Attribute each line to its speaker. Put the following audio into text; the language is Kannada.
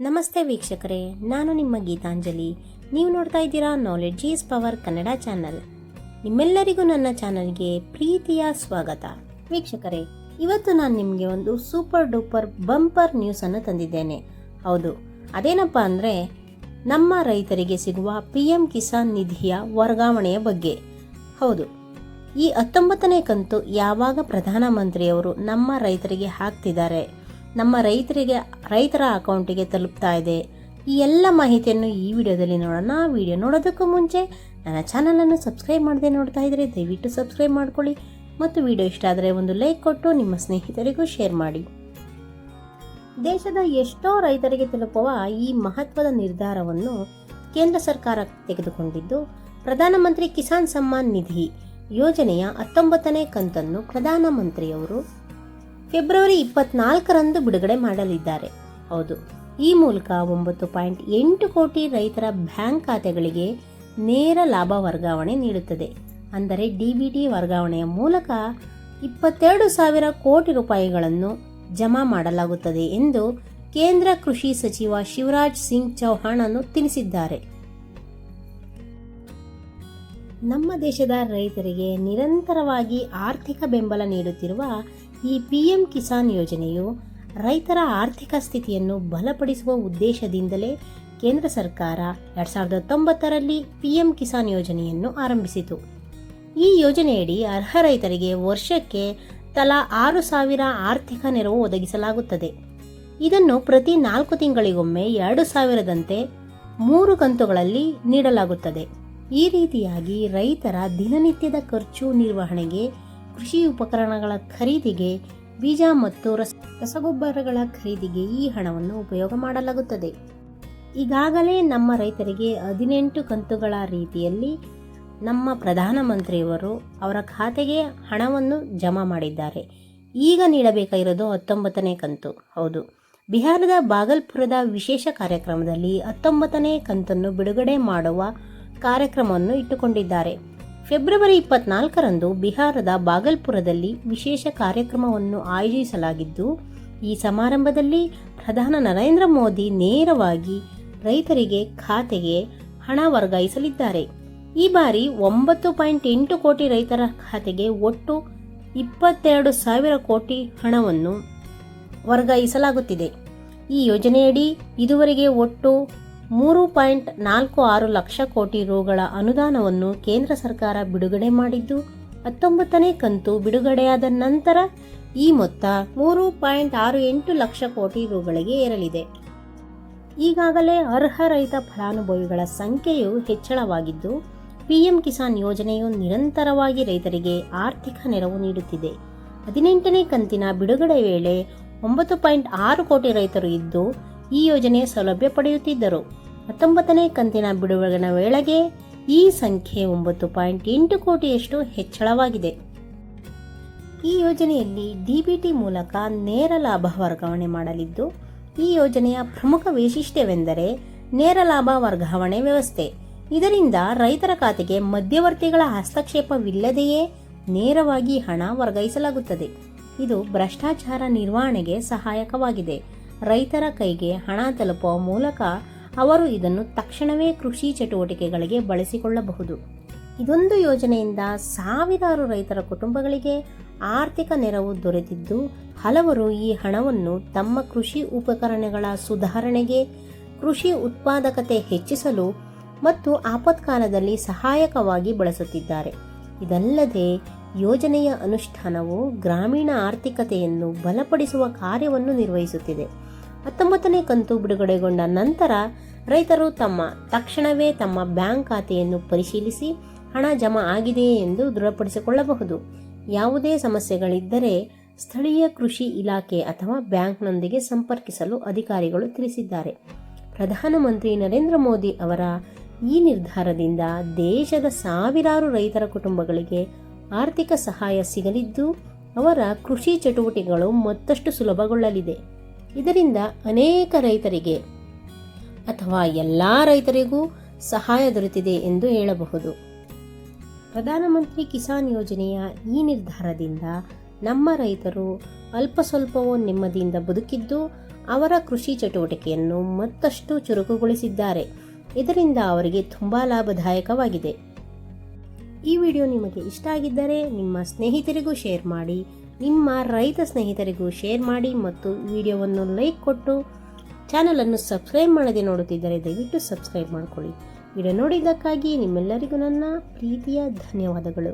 Speaker 1: ನಮಸ್ತೆ ವೀಕ್ಷಕರೇ, ನಾನು ನಿಮ್ಮ ಗೀತಾಂಜಲಿ. ನೀವು ನೋಡ್ತಾ ಇದ್ದೀರಾ knowledge is power Kannada channel. ನಿಮ್ಮೆಲ್ಲರಿಗೂ ನನ್ನ ಚಾನಲ್ಗೆ ಪ್ರೀತಿಯ ಸ್ವಾಗತ. ವೀಕ್ಷಕರೇ, ಇವತ್ತು ನಾನು ನಿಮಗೆ ಒಂದು ಸೂಪರ್ ಡೂಪರ್ ಬಂಪರ್ ನ್ಯೂಸನ್ನು ತಂದಿದ್ದೇನೆ. ಹೌದು, ಅದೇನಪ್ಪ ಅಂದರೆ, ನಮ್ಮ ರೈತರಿಗೆ ಸಿಗುವ ಪಿ ಎಂ ಕಿಸಾನ್ ನಿಧಿಯ ವರ್ಗಾವಣೆಯ ಬಗ್ಗೆ. ಹೌದು, ಈ ಹತ್ತೊಂಬತ್ತನೇ ಕಂತು ಯಾವಾಗ ಪ್ರಧಾನಮಂತ್ರಿಯವರು ನಮ್ಮ ರೈತರಿಗೆ ಹಾಕ್ತಿದ್ದಾರೆ? ನಮ್ಮ ರೈತರಿಗೆ, ರೈತರ ಅಕೌಂಟಿಗೆ ತಲುಪ್ತಾ ಇದೆ. ಈ ಎಲ್ಲ ಮಾಹಿತಿಯನ್ನು ಈ ವಿಡಿಯೋದಲ್ಲಿ ನೋಡೋಣ. ವಿಡಿಯೋ ನೋಡೋದಕ್ಕೂ ಮುಂಚೆ ನನ್ನ ಚಾನಲನ್ನು ಸಬ್ಸ್ಕ್ರೈಬ್ ಮಾಡದೆ ನೋಡ್ತಾ ಇದ್ದರೆ ದಯವಿಟ್ಟು ಸಬ್ಸ್ಕ್ರೈಬ್ ಮಾಡ್ಕೊಳ್ಳಿ ಮತ್ತು ವಿಡಿಯೋ ಇಷ್ಟ ಆದರೆ ಒಂದು ಲೈಕ್ ಕೊಟ್ಟು ನಿಮ್ಮ ಸ್ನೇಹಿತರಿಗೂ ಶೇರ್ ಮಾಡಿ. ದೇಶದ ಎಷ್ಟೋ ರೈತರಿಗೆ ತಲುಪುವ ಈ ಮಹತ್ವದ ನಿರ್ಧಾರವನ್ನು ಕೇಂದ್ರ ಸರ್ಕಾರ ತೆಗೆದುಕೊಂಡಿದ್ದು, ಪ್ರಧಾನಮಂತ್ರಿ ಕಿಸಾನ್ ಸಮ್ಮಾನ್ ನಿಧಿ ಯೋಜನೆಯ ಹತ್ತೊಂಬತ್ತನೇ ಕಂತನ್ನು ಪ್ರಧಾನಮಂತ್ರಿಯವರು ಫೆಬ್ರವರಿ ಇಪ್ಪತ್ನಾಲ್ಕರಂದು ಬಿಡುಗಡೆ ಮಾಡಲಿದ್ದಾರೆ. ಹೌದು, ಈ ಮೂಲಕ ಒಂಬತ್ತು ಪಾಯಿಂಟ್ ಎಂಟು ಕೋಟಿ ರೈತರ ಬ್ಯಾಂಕ್ ಖಾತೆಗಳಿಗೆ ನೇರ ಲಾಭ ವರ್ಗಾವಣೆ ನೀಡುತ್ತದೆ. ಅಂದರೆ ಡಿಬಿಟಿ ವರ್ಗಾವಣೆಯ ಮೂಲಕ ಇಪ್ಪತ್ತೆರಡು ಸಾವಿರ ಕೋಟಿ ರೂಪಾಯಿಗಳನ್ನು ಜಮಾ ಮಾಡಲಾಗುತ್ತದೆ ಎಂದು ಕೇಂದ್ರ ಕೃಷಿ ಸಚಿವ ಶಿವರಾಜ್ ಸಿಂಗ್ ಚೌಹಾಣ್ ಅನ್ನು ತಿಳಿಸಿದ್ದಾರೆ. ನಮ್ಮ ದೇಶದ ರೈತರಿಗೆ ನಿರಂತರವಾಗಿ ಆರ್ಥಿಕ ಬೆಂಬಲ ನೀಡುತ್ತಿರುವ ಈ ಪಿಎಂ ಕಿಸಾನ್ ಯೋಜನೆಯು ರೈತರ ಆರ್ಥಿಕ ಸ್ಥಿತಿಯನ್ನು ಬಲಪಡಿಸುವ ಉದ್ದೇಶದಿಂದಲೇ ಕೇಂದ್ರ ಸರ್ಕಾರ ಎರಡ್ ಸಾವಿರದ ಹತ್ತೊಂಬತ್ತರಲ್ಲಿ ಪಿಎಂ ಕಿಸಾನ್ ಯೋಜನೆಯನ್ನು ಆರಂಭಿಸಿತು. ಈ ಯೋಜನೆಯಡಿ ಅರ್ಹ ರೈತರಿಗೆ ವರ್ಷಕ್ಕೆ ತಲಾ ಆರು ಸಾವಿರ ಆರ್ಥಿಕ ನೆರವು ಒದಗಿಸಲಾಗುತ್ತದೆ. ಇದನ್ನು ಪ್ರತಿ ನಾಲ್ಕು ತಿಂಗಳಿಗೊಮ್ಮೆ ಎರಡು ಸಾವಿರದಂತೆ ಮೂರು ಕಂತುಗಳಲ್ಲಿ ನೀಡಲಾಗುತ್ತದೆ. ಈ ರೀತಿಯಾಗಿ ರೈತರ ದಿನನಿತ್ಯದ ಖರ್ಚು ನಿರ್ವಹಣೆಗೆ ಕೃಷಿ ಉಪಕರಣಗಳ ಖರೀದಿಗೆ ಬೀಜ ಮತ್ತು ರಸ ರಸಗೊಬ್ಬರಗಳ ಖರೀದಿಗೆ ಈ ಹಣವನ್ನು ಉಪಯೋಗ ಮಾಡಲಾಗುತ್ತದೆ. ಈಗಾಗಲೇ ನಮ್ಮ ರೈತರಿಗೆ ಹದಿನೆಂಟು ಕಂತುಗಳ ರೀತಿಯಲ್ಲಿ ನಮ್ಮ ಪ್ರಧಾನಮಂತ್ರಿಯವರು ಅವರ ಖಾತೆಗೆ ಹಣವನ್ನು ಜಮಾ ಮಾಡಿದ್ದಾರೆ. ಈಗ ನೀಡಬೇಕಾಗಿರೋದು ಹತ್ತೊಂಬತ್ತನೇ ಕಂತು. ಹೌದು. ಬಿಹಾರದ ಬಾಗಲ್ಪುರದ ವಿಶೇಷ ಕಾರ್ಯಕ್ರಮದಲ್ಲಿ ಹತ್ತೊಂಬತ್ತನೇ ಕಂತನ್ನು ಬಿಡುಗಡೆ ಮಾಡುವ ಕಾರ್ಯಕ್ರಮವನ್ನು ಇಟ್ಟುಕೊಂಡಿದ್ದಾರೆ. ಫೆಬ್ರವರಿ ಇಪ್ಪತ್ನಾಲ್ಕರಂದು ಬಿಹಾರದ ಬಾಗಲ್ಪುರದಲ್ಲಿ ವಿಶೇಷ ಕಾರ್ಯಕ್ರಮವನ್ನು ಆಯೋಜಿಸಲಾಗಿದ್ದು, ಈ ಸಮಾರಂಭದಲ್ಲಿ ಪ್ರಧಾನ ನರೇಂದ್ರ ಮೋದಿ ನೇರವಾಗಿ ರೈತರಿಗೆ ಖಾತೆಗೆ ಹಣ ವರ್ಗಾಯಿಸಲಿದ್ದಾರೆ. ಈ ಬಾರಿ ಒಂಬತ್ತು ಪಾಯಿಂಟ್ ಎಂಟು ಕೋಟಿ ರೈತರ ಖಾತೆಗೆ ಒಟ್ಟು ಇಪ್ಪತ್ತೆರಡು ಸಾವಿರ ಕೋಟಿ ಹಣವನ್ನು ವರ್ಗಾಯಿಸಲಾಗುತ್ತಿದೆ. ಈ ಯೋಜನೆಯಡಿ ಇದುವರೆಗೆ ಒಟ್ಟು ಮೂರು ಪಾಯಿಂಟ್ ನಾಲ್ಕು ಆರು ಲಕ್ಷ ಕೋಟಿ ರುಗಳ ಅನುದಾನವನ್ನು ಕೇಂದ್ರ ಸರ್ಕಾರ ಬಿಡುಗಡೆ ಮಾಡಿದ್ದು, ಹತ್ತೊಂಬತ್ತನೇ ಕಂತು ಬಿಡುಗಡೆಯಾದ ನಂತರ ಈ ಮೊತ್ತ ಮೂರು ಪಾಯಿಂಟ್ ಆರು ಎಂಟು ಲಕ್ಷ ಕೋಟಿ ರುಗಳಿಗೆ ಏರಲಿದೆ. ಈಗಾಗಲೇ ಅರ್ಹ ರೈತ ಫಲಾನುಭವಿಗಳ ಸಂಖ್ಯೆಯು ಹೆಚ್ಚಳವಾಗಿದ್ದು, ಪಿಎಂ ಕಿಸಾನ್ ಯೋಜನೆಯು ನಿರಂತರವಾಗಿ ರೈತರಿಗೆ ಆರ್ಥಿಕ ನೆರವು ನೀಡುತ್ತಿದೆ. ಹದಿನೆಂಟನೇ ಕಂತಿನ ಬಿಡುಗಡೆ ವೇಳೆ ಒಂಬತ್ತು ಪಾಯಿಂಟ್ ಆರು ಕೋಟಿ ರೈತರು ಇದ್ದು ಈ ಯೋಜನೆಯ ಸೌಲಭ್ಯ ಪಡೆಯುತ್ತಿದ್ದರು. ಹತ್ತೊಂಬತ್ತನೇ ಕಂತಿನ ಬಿಡುಗಡೆ ವೇಳೆಗೆ ಈ ಸಂಖ್ಯೆ ಒಂಬತ್ತು ಪಾಯಿಂಟ್ ಎಂಟು ಕೋಟಿಯಷ್ಟು ಹೆಚ್ಚಳವಾಗಿದೆ. ಈ ಯೋಜನೆಯಲ್ಲಿ ಡಿಬಿಟಿ ಮೂಲಕ ನೇರ ಲಾಭ ವರ್ಗಾವಣೆ ಮಾಡಲಿದ್ದು, ಈ ಯೋಜನೆಯ ಪ್ರಮುಖ ವೈಶಿಷ್ಟ್ಯವೆಂದರೆ ನೇರ ಲಾಭ ವರ್ಗಾವಣೆ ವ್ಯವಸ್ಥೆ. ಇದರಿಂದ ರೈತರ ಖಾತೆಗೆ ಮಧ್ಯವರ್ತಿಗಳ ಹಸ್ತಕ್ಷೇಪವಿಲ್ಲದೆಯೇ ನೇರವಾಗಿ ಹಣ ವರ್ಗಾಯಿಸಲಾಗುತ್ತದೆ. ಇದು ಭ್ರಷ್ಟಾಚಾರ ನಿರ್ವಹಣೆಗೆ ಸಹಾಯಕವಾಗಿದೆ. ರೈತರ ಕೈಗೆ ಹಣ ತಲುಪುವ ಮೂಲಕ ಅವರು ಇದನ್ನು ತಕ್ಷಣವೇ ಕೃಷಿ ಚಟುವಟಿಕೆಗಳಿಗೆ ಬಳಸಿಕೊಳ್ಳಬಹುದು. ಇದೊಂದು ಯೋಜನೆಯಿಂದ ಸಾವಿರಾರು ರೈತರ ಕುಟುಂಬಗಳಿಗೆ ಆರ್ಥಿಕ ನೆರವು ದೊರೆತಿದ್ದು, ಹಲವರು ಈ ಹಣವನ್ನು ತಮ್ಮ ಕೃಷಿ ಉಪಕರಣಗಳ ಸುಧಾರಣೆಗೆ, ಕೃಷಿ ಉತ್ಪಾದಕತೆ ಹೆಚ್ಚಿಸಲು ಮತ್ತು ಆಪತ್ಕಾಲದಲ್ಲಿ ಸಹಾಯಕವಾಗಿ ಬಳಸುತ್ತಿದ್ದಾರೆ. ಇದಲ್ಲದೆ ಯೋಜನೆಯ ಅನುಷ್ಠಾನವು ಗ್ರಾಮೀಣ ಆರ್ಥಿಕತೆಯನ್ನು ಬಲಪಡಿಸುವ ಕಾರ್ಯವನ್ನು ನಿರ್ವಹಿಸುತ್ತಿದೆ. ಹತ್ತೊಂಬತ್ತನೇ ಕಂತು ಬಿಡುಗಡೆಗೊಂಡ ನಂತರ ರೈತರು ತಮ್ಮ ತಕ್ಷಣವೇ ತಮ್ಮ ಬ್ಯಾಂಕ್ ಖಾತೆಯನ್ನು ಪರಿಶೀಲಿಸಿ ಹಣ ಜಮಾ ಆಗಿದೆಯೇ ಎಂದು ದೃಢಪಡಿಸಿಕೊಳ್ಳಬಹುದು. ಯಾವುದೇ ಸಮಸ್ಯೆಗಳಿದ್ದರೆ ಸ್ಥಳೀಯ ಕೃಷಿ ಇಲಾಖೆ ಅಥವಾ ಬ್ಯಾಂಕ್ನೊಂದಿಗೆ ಸಂಪರ್ಕಿಸಲು ಅಧಿಕಾರಿಗಳು ತಿಳಿಸಿದ್ದಾರೆ. ಪ್ರಧಾನಮಂತ್ರಿ ನರೇಂದ್ರ ಮೋದಿ ಅವರ ಈ ನಿರ್ಧಾರದಿಂದ ದೇಶದ ಸಾವಿರಾರು ರೈತರ ಕುಟುಂಬಗಳಿಗೆ ಆರ್ಥಿಕ ಸಹಾಯ ಸಿಗಲಿದ್ದು ಅವರ ಕೃಷಿ ಚಟುವಟಿಕೆಗಳು ಮತ್ತಷ್ಟು ಸುಲಭಗೊಳ್ಳಲಿದೆ. ಇದರಿಂದ ಅನೇಕ ರೈತರಿಗೆ ಅಥವಾ ಎಲ್ಲ ರೈತರಿಗೂ ಸಹಾಯ ದೊರೆತಿದೆ ಎಂದು ಹೇಳಬಹುದು. ಪ್ರಧಾನಮಂತ್ರಿ ಕಿಸಾನ್ ಯೋಜನೆಯ ಈ ನಿರ್ಧಾರದಿಂದ ನಮ್ಮ ರೈತರು ಅಲ್ಪ ಸ್ವಲ್ಪವೂ ನೆಮ್ಮದಿಯಿಂದ ಬದುಕಿದ್ದು ಅವರ ಕೃಷಿ ಚಟುವಟಿಕೆಯನ್ನು ಮತ್ತಷ್ಟು ಚುರುಕುಗೊಳಿಸಿದ್ದಾರೆ. ಇದರಿಂದ ಅವರಿಗೆ ತುಂಬ ಲಾಭದಾಯಕವಾಗಿದೆ. ಈ ವಿಡಿಯೋ ನಿಮಗೆ ಇಷ್ಟ ಆಗಿದ್ದರೆ ನಿಮ್ಮ ಸ್ನೇಹಿತರಿಗೂ ಶೇರ್ ಮಾಡಿ, ನಿಮ್ಮ ರೈತ ಸ್ನೇಹಿತರಿಗೂ ಶೇರ್ ಮಾಡಿ ಮತ್ತು ವಿಡಿಯೋವನ್ನು ಲೈಕ್ ಕೊಟ್ಟು ಚಾನಲನ್ನು ಸಬ್ಸ್ಕ್ರೈಬ್ ಮಾಡದೆ ನೋಡುತ್ತಿದ್ದರೆ ದಯವಿಟ್ಟು ಸಬ್ಸ್ಕ್ರೈಬ್ ಮಾಡಿಕೊಳ್ಳಿ. ವಿಡಿಯೋ ನೋಡಿದ್ದಕ್ಕಾಗಿ ನಿಮ್ಮೆಲ್ಲರಿಗೂ ನನ್ನ ಪ್ರೀತಿಯ ಧನ್ಯವಾದಗಳು.